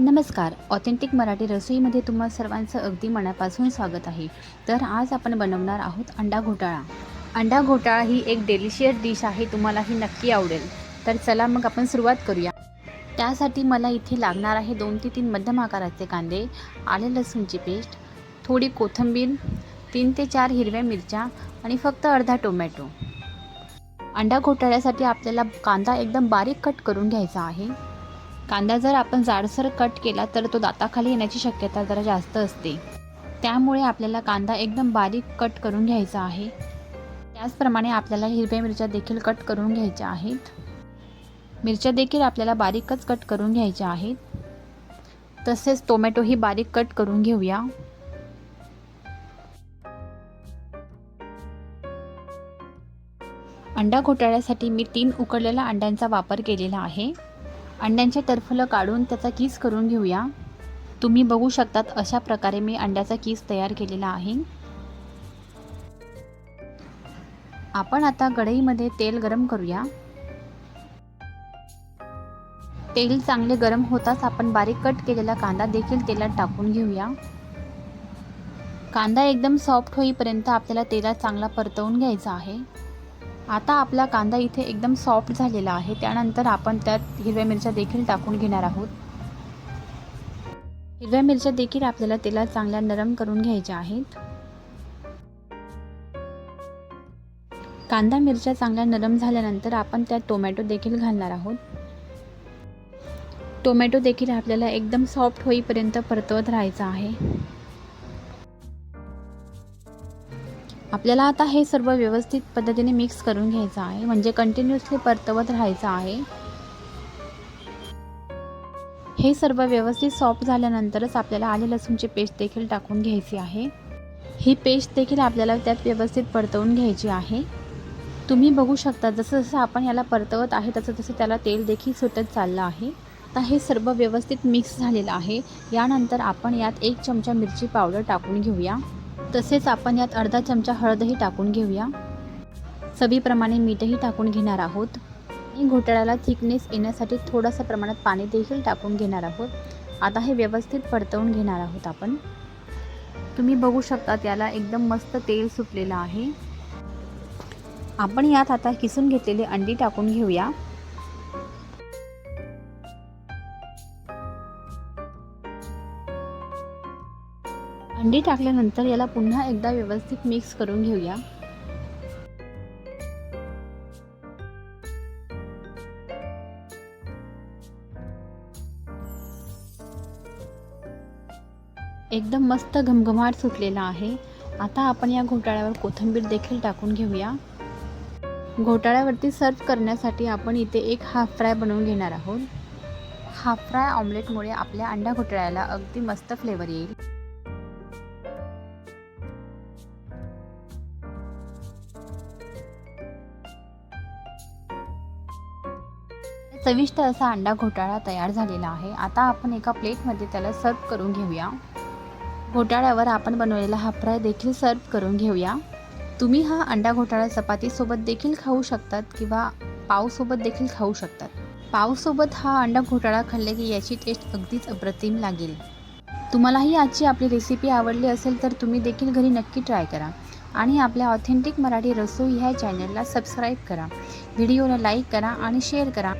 नमस्कार. ऑथेंटिक मराठी रसोईमध्ये तुम्हा सर्वांचं अगदी मनापासून स्वागत आहे. तर आज आपण बनवणार आहोत अंडा घोटाळा. अंडा घोटाळा ही एक डेलिशियस डिश आहे तुम्हाला ही नक्की आवडेल. तर चला मग आपण सुरुवात करूया. त्यासाठी मला इथे लागणार आहे दोन ते तीन मध्यम आकाराचे कांदे आले लसूणची पेस्ट थोडी कोथिंबीर तीन ते चार हिरव्या मिरच्या आणि फक्त अर्धा टोमॅटो. अंडा घोटाळ्यासाठी आपल्याला कांदा एकदम बारीक कट करून घ्यायचा आहे. कांदा जर आपण जाडसर कट केला तर तो दाताखाली येण्याची शक्यता जरा जास्त असते. त्यामुळे आपल्याला कांदा एकदम बारीक कट करून घ्यायचा आहे. त्याचप्रमाणे आपल्याला हिरव्या मिरच्या देखील कट करून घ्यायच्या आहेत. मिरच्या देखील आपल्याला बारीकच कट करून घ्यायच्या आहेत. तसेच टोमॅटोही बारीक कट करून घेऊया. अंडा घोटाळ्यासाठी मी तीन उकडलेल्या अंड्यांचा वापर केलेला आहे. अंड्यांचे टर्फलं काढून त्याचा कीस करून घेऊया? तुम्ही बघू शकतात अशा प्रकारे मी अंड्याचा कीस तयार केलेला आहे. आपण आता कढईमध्ये तेल गरम करूया. तेल चांगले गरम होताच आपण बारीक कट केलेला कांदा देखील तेलात टाकून घेऊया. कांदा एकदम सॉफ्ट होईपर्यंत आपल्याला तेलात चांगला परतवून घ्यायचा आहे. आता आपला कांदा इथे एकदम सॉफ्ट झालेला आहे. त्यानंतर आपण त्यात हिरव्या मिरच्या देखील टाकून घेणार आहोत. हिरव्या मिरच्या देखील आपल्याला तेलात चांगल्या नरम करून घ्यायच्या आहेत. कांदा मिरच्या चांगल्या नरम झाल्यानंतर आपण त्यात टोमॅटो देखील घालणार आहोत. टोमॅटो देखील आपल्याला एकदम सॉफ्ट होईपर्यंत परतवत राहायचं आहे. आपल्याला आता हे सर्व व्यवस्थित पद्धतीने मिक्स करून घ्यायचं आहे. म्हणजे कंटिन्युअसली परतवत राहायचं आहे. हे सर्व व्यवस्थित सॉफ्ट झाल्यानंतरच आपल्याला आले लसूणची पेस्ट देखील टाकून घ्यायची आहे. ही पेस्ट देखील आपल्याला त्यात व्यवस्थित परतवून घ्यायची आहे. तुम्ही बघू शकता जसं जसं आपण याला परतवत आहे तसं तसं त्याला तेल देखील सुटत चाललं आहे. आता हे सर्व व्यवस्थित मिक्स झालेलं आहे. यानंतर आपण यात एक चमचा मिरची पावडर टाकून घेऊया. तसेच आपण यात अर्धा चमचा हळदही टाकून घेऊया. चवीप्रमाणे मीठही टाकून घेणार आहोत. आणि घोटाळ्याला थिकनेस येण्यासाठी थोडंसं प्रमाणात पाणी देखील टाकून घेणार आहोत. आता हे व्यवस्थित परतवून घेणार आहोत आपण. तुम्ही बघू शकता त्याला एकदम मस्त तेल सुटलेलं आहे. आपण यात आता किसून घेतलेली अंडी टाकून घेऊया. अंडी टाकल्यानंतर याला पुन्हा एकदा व्यवस्थित मिक्स करून घेऊया. एकदम मस्त घमघमाट सुटलेला आहे. आता आपण या घोटाळ्यावर कोथिंबीर देखील टाकून घेऊया. घोटाळ्यावरती सर्व करण्यासाठी आपण इथे एक हाफ फ्राय बनवून घेणार आहोत. हाफ फ्राय ऑमलेटमुळे आपल्या अंडा घोटाळ्याला अगदी मस्त फ्लेवर येईल. चविष्ट असा अंडा घोटाळा तयार झालेला आहे. आता आपण एका प्लेटमध्ये त्याला सर्व करून घेऊया. घोटाळ्यावर आपण बनवलेला हा फ्राय देखील सर्व करून घेऊया. तुम्ही हा अंडा घोटाळा चपातीसोबत देखील खाऊ शकतात किंवा पावसोबत देखील खाऊ शकतात. पावसोबत हा अंडा घोटाळा खाल्ले की याची टेस्ट अगदीच अप्रतिम लागेल. तुम्हालाही आजची आपली रेसिपी आवडली असेल तर तुम्ही देखील घरी नक्की ट्राय करा. आणि आपल्या ऑथेंटिक मराठी रसोई ह्या चॅनलला सबस्क्राईब करा. व्हिडिओला लाईक करा आणि शेअर करा.